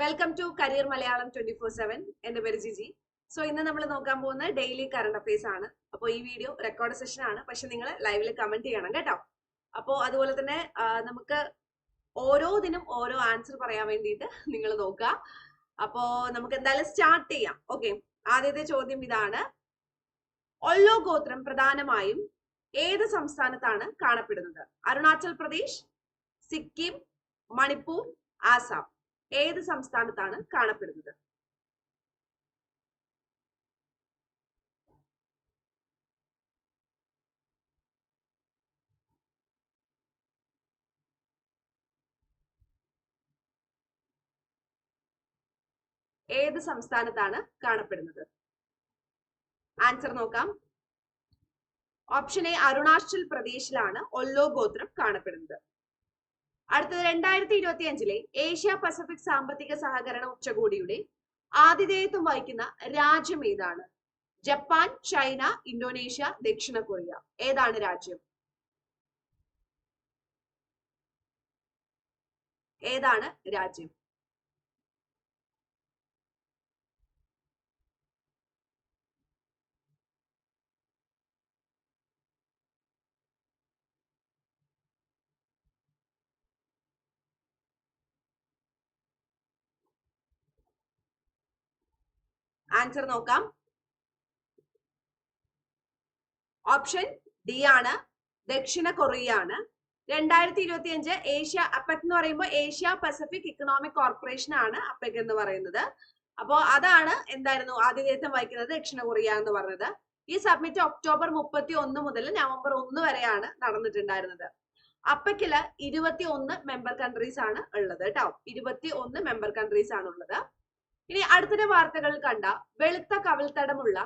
Welcome to career Malayalam twenty four seven എന്റെ പേര് Jiji. So ഇന്ന് നമ്മൾ നോക്കാൻ പോകുന്ന ഡെയിലി കറണ്ട് അഫയേഴ്സ് ആണ്. അപ്പോൾ ഈ വീഡിയോ റെക്കോർഡ് സെഷൻ ആണ്. പക്ഷെ നിങ്ങൾ ലൈവിൽ കമന്റ് ചെയ്യണം കേട്ടോ. അപ്പോൾ അതുപോലെ തന്നെ നമുക്ക് ഓരോ ദിനം ഓരോ ആൻസർ പറയാൻ വേണ്ടിയിട്ട് നിങ്ങൾ നോക്കുക. അപ്പോ നമുക്ക് എന്തായാലും സ്റ്റാർട്ട് ചെയ്യാം. ഓക്കെ ആദ്യത്തെ ചോദ്യം ഇതാണ്. ഒല്ലോ ഗോത്രം പ്രധാനമായും ഏത് സംസ്ഥാനത്താണ് കാണപ്പെടുന്നത്? അരുണാചൽ പ്രദേശ് സിക്കിം മണിപ്പൂർ ആസാം. ഏത് സംസ്ഥാനത്താണ് കാണപ്പെടുന്നത്? ഏത് സംസ്ഥാനത്താണ് കാണപ്പെടുന്നത്? ആൻസർ നോക്കാം. ഓപ്ഷൻ എ അരുണാചൽ പ്രദേശിലാണ് ഒല്ലോ ഗോത്രം കാണപ്പെടുന്നത്. അടുത്തത് രണ്ടായിരത്തി ഇരുപത്തി അഞ്ചിലെ ഏഷ്യ പസഫിക് സാമ്പത്തിക സഹകരണ ഉച്ചകോടിയുടെ ആതിഥേയത്വം വഹിക്കുന്ന രാജ്യം ഏതാണ്? ജപ്പാൻ ചൈന ഇന്തോനേഷ്യ ദക്ഷിണ കൊറിയ. ഏതാണ് രാജ്യം? ഏതാണ് രാജ്യം? ആൻസർ നോക്കാം. ഓപ്ഷൻ ഡി ആണ്. ദക്ഷിണ കൊറിയ ആണ് രണ്ടായിരത്തി ഇരുപത്തി അഞ്ച് ഏഷ്യ അപ്പക് എന്ന് പറയുമ്പോൾ ഏഷ്യ പസഫിക് ഇക്കണോമിക് കോർപ്പറേഷൻ ആണ് അപ്പക് എന്ന് പറയുന്നത്. അപ്പോ അതാണ് എന്തായിരുന്നു ആതിഥേയത്വം വഹിക്കുന്നത് ദക്ഷിണ കൊറിയ എന്ന് പറഞ്ഞത്. ഈ സബ്മിറ്റ് ഒക്ടോബർ മുപ്പത്തി ഒന്ന് മുതൽ നവംബർ ഒന്ന് വരെയാണ് നടന്നിട്ടുണ്ടായിരുന്നത്. അപ്പക്കിൽ ഇരുപത്തി ഒന്ന് മെമ്പർ കൺട്രീസ് ആണ് ഉള്ളത് കേട്ടോ. ഇരുപത്തി ഒന്ന് മെമ്പർ കൺട്രീസ് ആണ് ഉള്ളത്. ഇനി അടുത്തിടെ വാർത്തകൾ കണ്ട വെളുത്ത കവിൾത്തടമുള്ള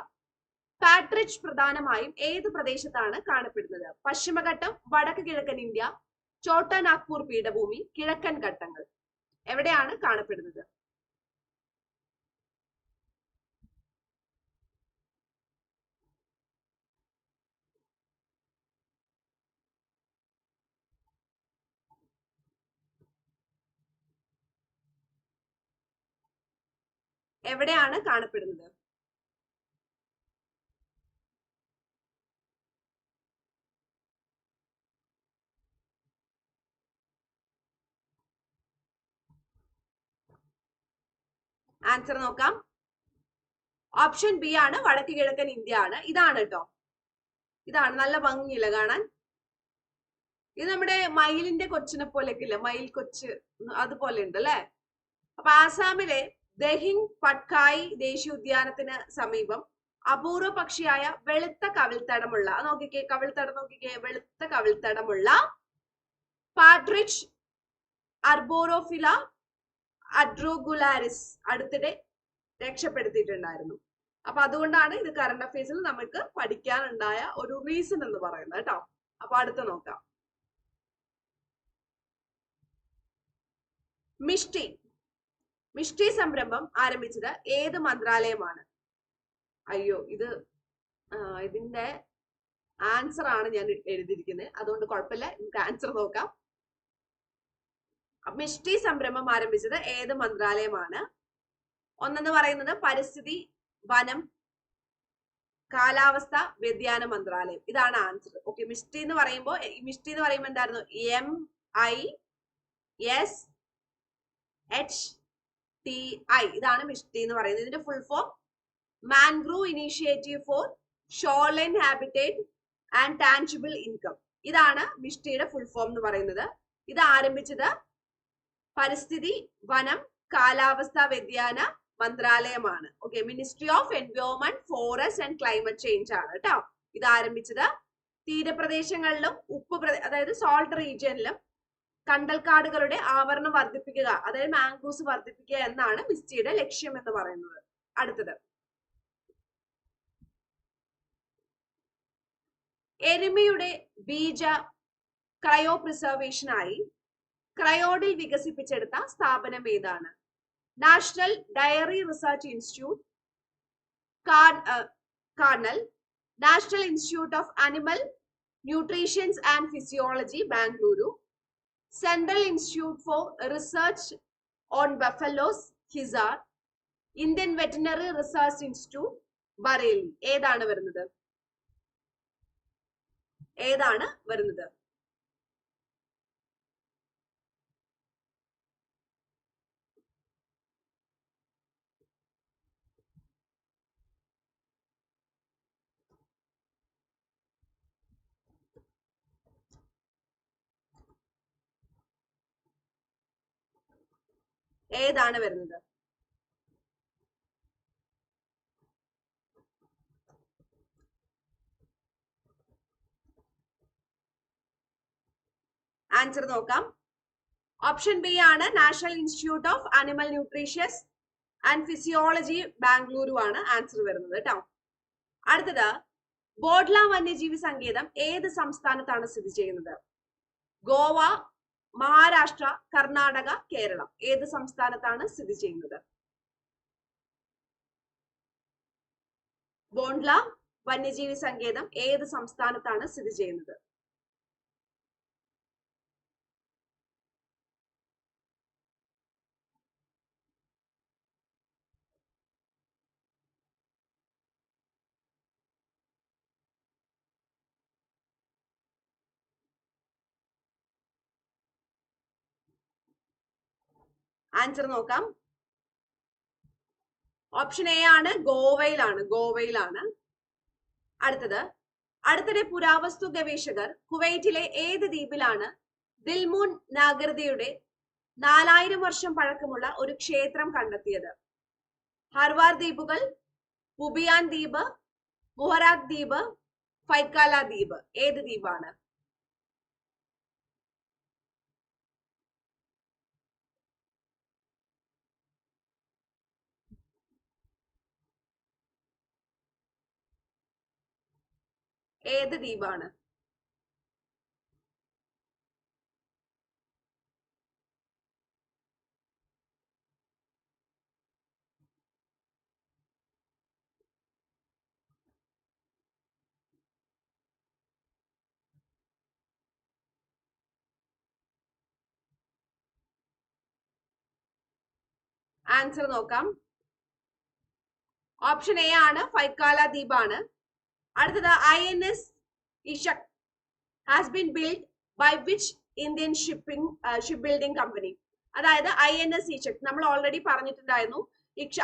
പാട്രിച്ച് പ്രധാനമായും ഏത് പ്രദേശത്താണ് കാണപ്പെടുന്നത്? പശ്ചിമഘട്ടം വടക്ക് കിഴക്കൻ ഇന്ത്യ ചോട്ടാ നാഗ്പൂർ പീഠഭൂമി കിഴക്കൻ ഘട്ടങ്ങൾ. എവിടെയാണ് കാണപ്പെടുന്നത്? എവിടെയാണ് കാണപ്പെടുന്നത്? ആൻസർ നോക്കാം. ഓപ്ഷൻ ബി ആണ് വടക്ക് കിഴക്കൻ ഇന്ത്യ ആണ്. ഇതാണ് കേട്ടോ ഇതാണ് നല്ല ഭംഗിയില്ല കാണാൻ? ഇത് നമ്മുടെ മയിലിന്റെ കൊച്ചിനെ പോലെയൊക്കെ ഇല്ല? മയിൽ കൊച്ച് അതുപോലെ ഉണ്ട് അല്ലെ അപ്പൊ ആസാമിലെ ദഹിങ് പട്കായ് ദേശീയ ഉദ്യാനത്തിന് സമീപം അപൂർവ പക്ഷിയായ വെളുത്ത കവിൾത്തടമുള്ള അത് നോക്കിക്കേ കവിൾത്തടം നോക്കിക്കേ വെളുത്ത കവിൾത്തടമുള്ള പാട്രിച്ച് അർബോറോഫില അഡ്രോഗുലാരിസ് അടുത്തിടെ രക്ഷപ്പെടുത്തിയിട്ടുണ്ടായിരുന്നു. അപ്പൊ അതുകൊണ്ടാണ് ഇത് കറണ്ട് അഫയേഴ്സിൽ നമുക്ക് പഠിക്കാനുണ്ടായ ഒരു റീസൺ എന്ന് പറയുന്നത് കേട്ടോ. അപ്പൊ അടുത്ത് നോക്കാം. മിഷ്ടി മിഷ്ടി സംരംഭം ആരംഭിച്ചത് ഏത് മന്ത്രാലയമാണ്? അയ്യോ ഇത് ഇതിന്റെ ആൻസർ ആണ് ഞാൻ എഴുതിയിരിക്കുന്നത്. അതുകൊണ്ട് കുഴപ്പമില്ല. നമുക്ക് ആൻസർ നോക്കാം. മിഷ്ടി സംരംഭം ആരംഭിച്ചത് ഏത് മന്ത്രാലയമാണ്? ഒന്നെന്ന് പറയുന്നത് പരിസ്ഥിതി വനം കാലാവസ്ഥ വ്യതിയാന മന്ത്രാലയം. ഇതാണ് ആൻസർ ഓക്കെ മിഷ്ടി എന്ന് പറയുമ്പോൾ മിഷ്ടി എന്ന് പറയുമ്പോൾ എന്തായിരുന്നു? M I S H T I ഇതാണ് മിഷ്ടി എന്ന് പറയുന്നത്. ഇതിന്റെ full form mangrove initiative for shoreline habitat and tangible income ഇതാണ് മിഷ്ടിയുടെ ഫുൾ ഫോം എന്ന് പറയുന്നത്. ഇത് ആരംഭിച്ചത് പരിസ്ഥിതി വനം കാലാവസ്ഥാ വ്യതിയാന മന്ത്രാലയമാണ്. Okay ministry of environment forest and climate change ആണ് കേട്ടോ. ഇത് ആരംഭിച്ചത്. തീരപ്രദേശങ്ങളിലും ഉപ്പ് അതായത് സോൾട്ട് റീജിയനിലും കണ്ടൽക്കാടുകളുടെ ആവരണം വർദ്ധിപ്പിക്കുക അതായത് മാംഗ്രൂസ് വർദ്ധിപ്പിക്കുക എന്നാണ് മിസ്റ്റിയുടെ ലക്ഷ്യം എന്ന് പറയുന്നത്. അടുത്തത്. എരുമയുടെ ബീജ ക്രയോ പ്രിസർവേഷനായി ക്രയോഡിൽ വികസിപ്പിച്ചെടുത്ത സ്ഥാപനം ഏതാണ്? National dairy research institute Karnal national institute of animal nutritions and physiology Bengaluru. Central institute for research on buffaloes Hisar Indian veterinary research institute Bareilly ഏതാണ് വരുന്നത്? ഏതാണ് വരുന്നത്? ഏതാണ് വരുന്നത്? ആൻസർ നോക്കാം. ഓപ്ഷൻ ബി ആണ് national institute of animal nutritious and physiology Bengaluru ആണ് answer വരുന്നത് കേട്ടോ അടുത്തത് ബോഡ്ല വന്യജീവി സങ്കേതം ഏത് സംസ്ഥാനത്താണ് സ്ഥിതി ചെയ്യുന്നത്? ഗോവ മഹാരാഷ്ട്ര കർണാടക കേരളം. ഏത് സംസ്ഥാനത്താണ് സ്ഥിതി ചെയ്യുന്നത്? ബോണ്ട്ല വന്യജീവി സങ്കേതം ഏത് സംസ്ഥാനത്താണ് സ്ഥിതി ചെയ്യുന്നത്? ആൻസർ നോക്കാം. ഓപ്ഷൻ എ ആണ് ഗോവയിലാണ് ഗോവയിലാണ്. അടുത്തത് അടുത്തിടെ പുരാവസ്തു ഗവേഷകർ കുവൈറ്റിലെ ഏത് ദ്വീപിലാണ് ദിൽമൂൻ നാഗരികയുടെ നാലായിരം വർഷം പഴക്കമുള്ള ഒരു ക്ഷേത്രം കണ്ടെത്തിയത്? ഹർവാർ ദ്വീപുകൾ പുബിയാൻ ദ്വീപ് മുഹറാഖ് ദ്വീപ് ഫൈക്കാല ദ്വീപ്. ഏത് ദ്വീപാണ്? ഏത് ദ്വീപാണ്? ആൻസർ നോക്കാം. ഓപ്ഷൻ എ ആണ് ഫൈക്കാല ദ്വീപാണ്. അടുത്തത് I N S Ikshak has been build by which Indian shipping ship building company അതായത് ഐ എൻ എസ് ഇഷക് നമ്മൾ ഓൾറെഡി പറഞ്ഞിട്ടുണ്ടായിരുന്നു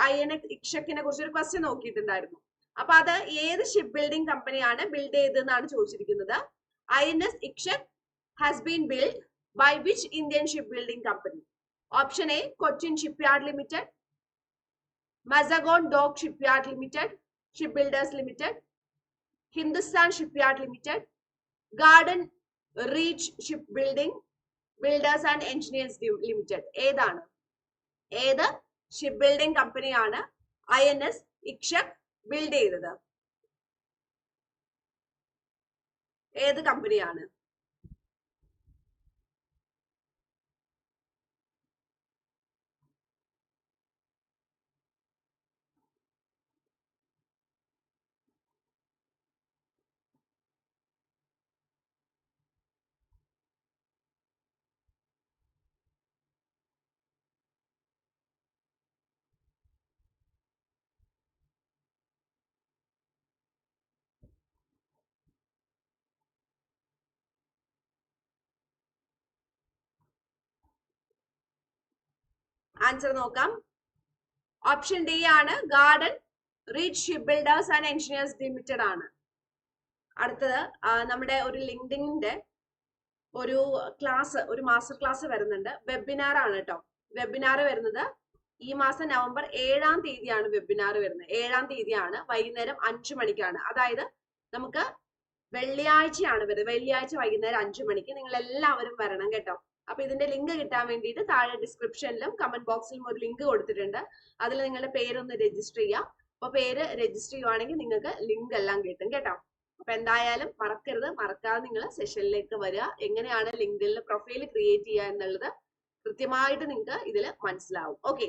ഐ എൻ എസ് ഇഷക്കിനെ കുറിച്ച് ഒരു ക്വസ്റ്റ്യൻ നോക്കിയിട്ടുണ്ടായിരുന്നു. അപ്പൊ അത് ഏത് ഷിപ്പ് ബിൽഡിംഗ് കമ്പനിയാണ് ബിൽഡ് ചെയ്തതെന്നാണ് ചോദിച്ചിരിക്കുന്നത്? I N S Ikshak has been build by which Indian ship building company option A Cochin ship yard limited Mazagon dock ship yard limited ship builders limited Hindustan shipyard limited garden reach ship building builders and engineers limited ഏതാണ്? ഏത്? Ship building കമ്പനിയാണ് I N S Ikshak build ചെയ്തത്. ഏത് കമ്പനിയാണ് answer നോക്കാം. Option D ആണ് garden reach ship builders and engineers limited ആണ്. അടുത്തത് നമ്മുടെ ഒരു ലിങ്ക്ഡിങ്ങിന്റെ ഒരു ക്ലാസ് ഒരു മാസ്റ്റർ ക്ലാസ് വരുന്നുണ്ട്. വെബിനാർ ആണ് കേട്ടോ വെബിനാർ വരുന്നത് ഈ മാസം നവംബർ ഏഴാം തീയതിയാണ് വെബിനാർ വരുന്നത്. ഏഴാം തീയതിയാണ് വൈകുന്നേരം അഞ്ചു മണിക്കാണ്. അതായത് നമുക്ക് വെള്ളിയാഴ്ചയാണ് വരുന്നത്. വെള്ളിയാഴ്ച വൈകുന്നേരം അഞ്ചു മണിക്ക് നിങ്ങൾ എല്ലാവരും വരണം കേട്ടോ. അപ്പൊ ഇതിന്റെ ലിങ്ക് കിട്ടാൻ വേണ്ടിയിട്ട് താഴെ ഡിസ്ക്രിപ്ഷനിലും കമന്റ് ബോക്സിലും ഒരു ലിങ്ക് കൊടുത്തിട്ടുണ്ട്. അതിൽ നിങ്ങളുടെ പേരൊന്ന് രജിസ്റ്റർ ചെയ്യാം. അപ്പൊ പേര് രജിസ്റ്റർ ചെയ്യുവാണെങ്കിൽ നിങ്ങൾക്ക് ലിങ്ക് എല്ലാം കിട്ടും കേട്ടോ. അപ്പൊ എന്തായാലും മറക്കരുത്. മറക്കാതെ നിങ്ങൾ സെഷനിലേക്ക് വരിക. എങ്ങനെയാണ് ലിങ്കിൽ പ്രൊഫൈൽ ക്രിയേറ്റ് ചെയ്യുക എന്നുള്ളത് കൃത്യമായിട്ട് നിങ്ങൾക്ക് ഇതിൽ മനസ്സിലാവും. ഓക്കെ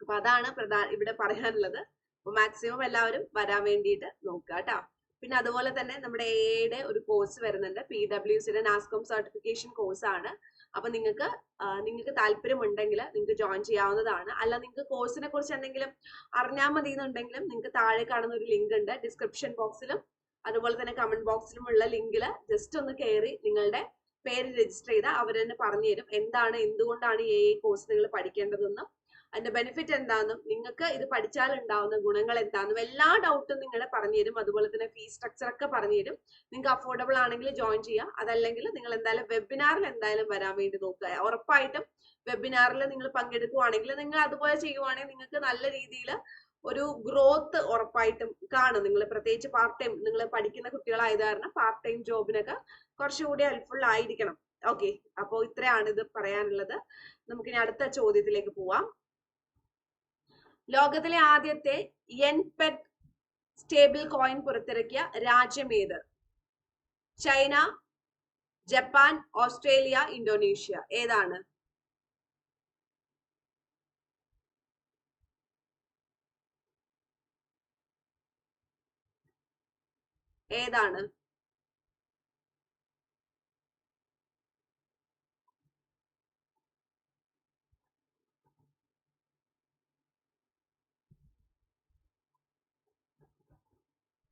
അപ്പൊ അതാണ് പ്രധാന ഇവിടെ പറയാനുള്ളത്. അപ്പൊ മാക്സിമം എല്ലാവരും വരാൻ വേണ്ടിയിട്ട് നോക്കുക കേട്ടോ. പിന്നെ അതുപോലെ തന്നെ നമ്മുടെ എയുടെ ഒരു കോഴ്സ് വരുന്നുണ്ട്. പി ഡബ്ല്യു സിയുടെ നാസ്കോം സർട്ടിഫിക്കേഷൻ കോഴ്സാണ് അപ്പൊ നിങ്ങൾക്ക് നിങ്ങൾക്ക് താല്പര്യമുണ്ടെങ്കിൽ നിങ്ങൾക്ക് ജോയിൻ ചെയ്യാവുന്നതാണ്. അല്ല നിങ്ങൾക്ക് കോഴ്സിനെ കുറിച്ച് എന്തെങ്കിലും അറിഞ്ഞാൽ മതി എന്നുണ്ടെങ്കിലും നിങ്ങൾക്ക് താഴെ കാണുന്ന ഒരു ലിങ്ക് ഉണ്ട്. ഡിസ്ക്രിപ്ഷൻ ബോക്സിലും അതുപോലെ തന്നെ കമന്റ് ബോക്സിലുമുള്ള ലിങ്കിൽ ജസ്റ്റ് ഒന്ന് കയറി നിങ്ങളുടെ പേര് രജിസ്റ്റർ ചെയ്താൽ അവർ തന്നെ പറഞ്ഞു തരും എന്താണ് എന്തുകൊണ്ടാണ് ഈ കോഴ്സ് നിങ്ങൾ പഠിക്കേണ്ടതെന്നും. അതിന്റെ ബെനിഫിറ്റ് എന്താണെന്നും നിങ്ങൾക്ക് ഇത് പഠിച്ചാൽ ഉണ്ടാവുന്ന ഗുണങ്ങൾ എന്താണെന്നും എല്ലാ ഡൗട്ടും നിങ്ങളെ പറഞ്ഞു തരും. അതുപോലെ തന്നെ ഫീസ് സ്ട്രക്ചർ ഒക്കെ പറഞ്ഞു തരും. നിങ്ങൾക്ക് അഫോർഡബിൾ ആണെങ്കിൽ ജോയിൻ ചെയ്യാം. അതല്ലെങ്കിൽ നിങ്ങൾ എന്തായാലും വെബിനാറിൽ എന്തായാലും വരാൻ വേണ്ടി നോക്കുക. ഉറപ്പായിട്ടും വെബിനാറിൽ നിങ്ങൾ പങ്കെടുക്കുവാണെങ്കിൽ നിങ്ങൾ അതുപോലെ ചെയ്യുവാണെങ്കിൽ നിങ്ങൾക്ക് നല്ല രീതിയിൽ ഒരു ഗ്രോത്ത് ഉറപ്പായിട്ടും കാണും. നിങ്ങൾ പ്രത്യേകിച്ച് പാർട്ട് ടൈം നിങ്ങൾ പഠിക്കുന്ന കുട്ടികളായത് കാരണം പാർട്ട് ടൈം ജോബിനൊക്കെ കുറച്ചുകൂടി ഹെൽപ്ഫുൾ ആയിരിക്കണം. ഓക്കെ അപ്പോൾ ഇത്രയാണ് ഇത് പറയാനുള്ളത്. നമുക്കിനി അടുത്ത ചോദ്യത്തിലേക്ക് പോവാം. ലോകത്തിലെ ആദ്യത്തെ എൻ പെറ്റ് സ്റ്റേബിൾ കോയിൻ പുറത്തിറക്കിയ രാജ്യം ഏത്? China Japan Australia Indonesia. ഏതാണ്? ഏതാണ്?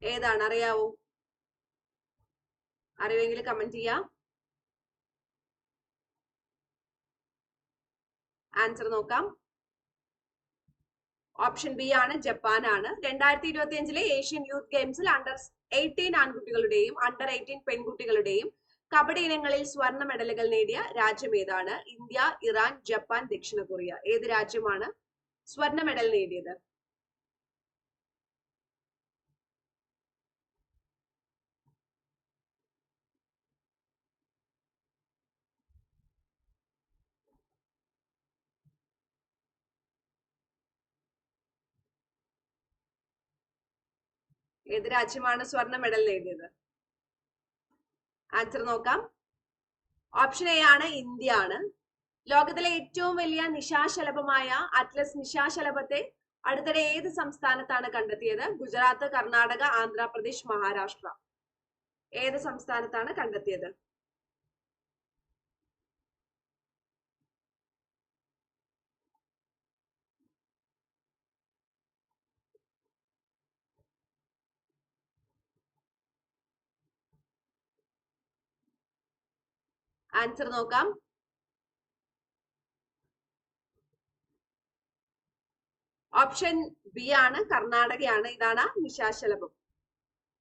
ഏതാണ്? അറിയാവോ? അറിവെങ്കിൽ കമന്റ് ചെയ്യാം. ആൻസർ നോക്കാം. ഓപ്ഷൻ ബി ആണ് ജപ്പാൻ ആണ്. രണ്ടായിരത്തി ഇരുപത്തി അഞ്ചിലെ ഏഷ്യൻ യൂത്ത് ഗെയിംസിൽ അണ്ടർ എയ്റ്റീൻ ആൺകുട്ടികളുടെയും അണ്ടർ എയ്റ്റീൻ പെൺകുട്ടികളുടെയും കബഡി ഇനങ്ങളിൽ സ്വർണ മെഡലുകൾ നേടിയ രാജ്യം ഏതാണ്? ഇന്ത്യ ഇറാൻ ജപ്പാൻ ദക്ഷിണ കൊറിയ. ഏത് രാജ്യമാണ് സ്വർണ മെഡൽ നേടിയത്? ഏത് രാജ്യമാണ് സ്വർണ മെഡൽ നേടിയത്? ആൻസർ നോക്കാം. ഓപ്ഷൻ എ ആണ് ഇന്ത്യ ആണ് ലോകത്തിലെ ഏറ്റവും വലിയ നിശാശലഭമായ അറ്റ്ലസ് നിശാശലഭത്തെ അടുത്തിടെ ഏത് സംസ്ഥാനത്താണ് കണ്ടെത്തിയത്? ഗുജറാത്ത് കർണാടക ആന്ധ്രാപ്രദേശ് മഹാരാഷ്ട്ര. ഏത് സംസ്ഥാനത്താണ് കണ്ടെത്തിയത്? ആൻസർ നോക്കാം. ഓപ്ഷൻ ബി ആണ് കർണാടകയാണ്. ഇതാണ് നിശാശലഭം.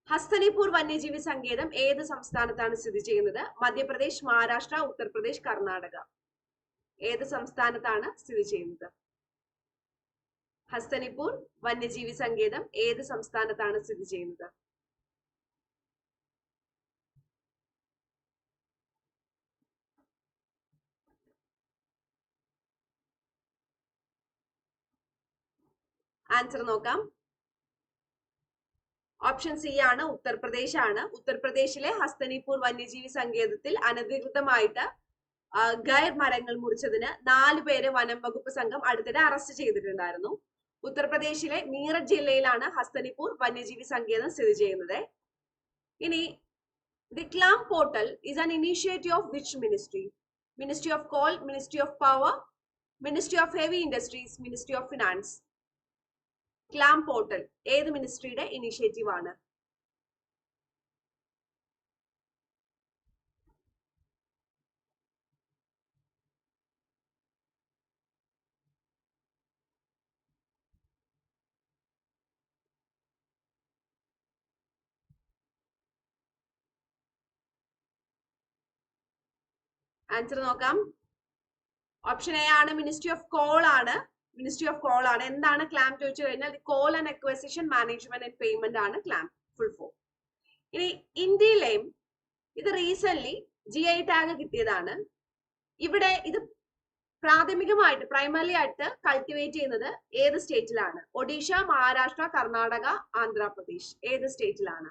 ഹസ്തനിപൂർ വന്യജീവി സങ്കേതം ഏത് സംസ്ഥാനത്താണ് സ്ഥിതി ചെയ്യുന്നത്? മധ്യപ്രദേശ് മഹാരാഷ്ട്ര ഉത്തർപ്രദേശ് കർണാടക. ഏത് സംസ്ഥാനത്താണ് സ്ഥിതി ചെയ്യുന്നത്? ഹസ്തനിപൂർ വന്യജീവി സങ്കേതം ഏത് സംസ്ഥാനത്താണ് സ്ഥിതി ചെയ്യുന്നത്? ആൻസർ നോക്കാം. ഓപ്ഷൻ സി ആണ് ഉത്തർപ്രദേശ് ആണ്. ഉത്തർപ്രദേശിലെ ഹസ്തനിപൂർ വന്യജീവി സങ്കേതത്തിൽ അനധികൃതമായിട്ട് ഗൈർ മരങ്ങൾ മുറിച്ചതിന് നാല് പേരെ വനം വകുപ്പ് സംഘം അടുത്തിടെ അറസ്റ്റ് ചെയ്തിട്ടുണ്ടായിരുന്നു. ഉത്തർപ്രദേശിലെ മീററ്റ് ജില്ലയിലാണ് ഹസ്തനിപൂർ വന്യജീവി സങ്കേതം സ്ഥിതി ചെയ്യുന്നത്. ഇനി the CLAM portal is an initiative of which ministry ministry of coal ministry of power ministry of heavy industries ministry of finance CLAM portal ഏത് മിനിസ്ട്രിയുടെ ഇനിഷ്യേറ്റീവ് ആണ്? ആൻസർ നോക്കാം. ഓപ്ഷൻ എ ആണ് മിനിസ്ട്രി ഓഫ് കോൾ ആണ്. Ministry of coal ആണ്. എന്താണ് clamp ചോദിച്ചു കഴിഞ്ഞാൽ coal and acquisition management and payment ആണ് ക്ലാം ഫുൾ ഫോം ഇനി ഇന്ത്യയിലെയും ഇത് റീസെന്റ് ജി ഐ ടാഗ് കിട്ടിയതാണ്. ഇവിടെ ഇത് പ്രാഥമികമായിട്ട് പ്രൈമറി ആയിട്ട് കൾട്ടിവേറ്റ് ചെയ്യുന്നത് ഏത് സ്റ്റേറ്റിലാണ് ഒഡീഷ മഹാരാഷ്ട്ര കർണാടക ആന്ധ്രാപ്രദേശ്. ഏത് സ്റ്റേറ്റിലാണ്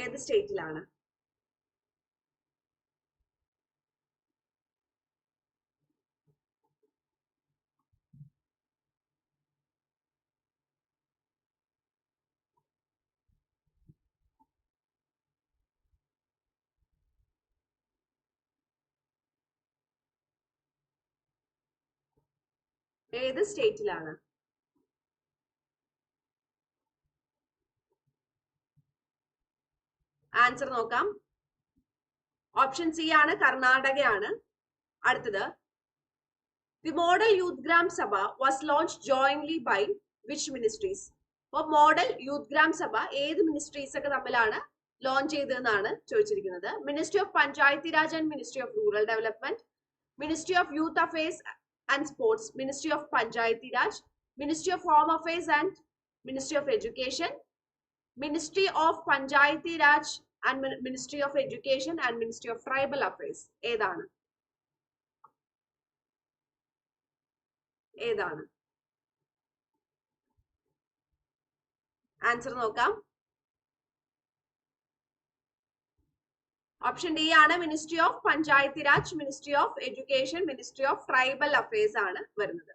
ഏത് സ്റ്റേറ്റിലാണ് ഏത് സ്റ്റേറ്റിലാണ്? ആൻസർ നോക്കാം. ഓപ്ഷൻ സി ആണ് കർണാടകയാണ്. അടുത്തത്. The model youth Gram Sabha was launch jointly by which ministries അപ്പോൾ മോഡൽ യൂത്ത് ഗ്രാം സഭ ഏത് മിനിസ്ട്രീസ് ഒക്കെ തമ്മിലാണ് ലോഞ്ച് ചെയ്തതെന്നാണ് ചോദിച്ചിരിക്കുന്നത്. Ministry of Panchayati Raj and ministry of rural development ministry of youth affairs and sports ministry of Panchayati Raj ministry of home affairs and ministry of education ministry of Panchayati Raj and ministry of education and ministry of tribal affairs ഏതാണ് ഏതാണ് answer നോക്കാം option D ആണ് ministry of Panchayati Raj ministry of education ministry of tribal affairs ആണ് വരുന്നത്.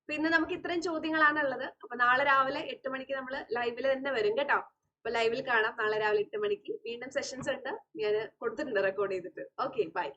അപ്പൊ ഇന്ന് നമുക്ക് ഇത്രയും ചോദ്യങ്ങളാണ് ഉള്ളത്. അപ്പൊ നാളെ രാവിലെ എട്ട് മണിക്ക് നമ്മൾ ലൈവിൽ തന്നെ വരും കേട്ടോ. അപ്പൊ ലൈവിൽ കാണാം. നാളെ രാവിലെ എട്ട് മണിക്ക്. വീണ്ടും സെഷൻസ് ഉണ്ട്. ഞാൻ കൊടുത്തിട്ടുണ്ട് റെക്കോർഡ് ചെയ്തിട്ട്. Okay bye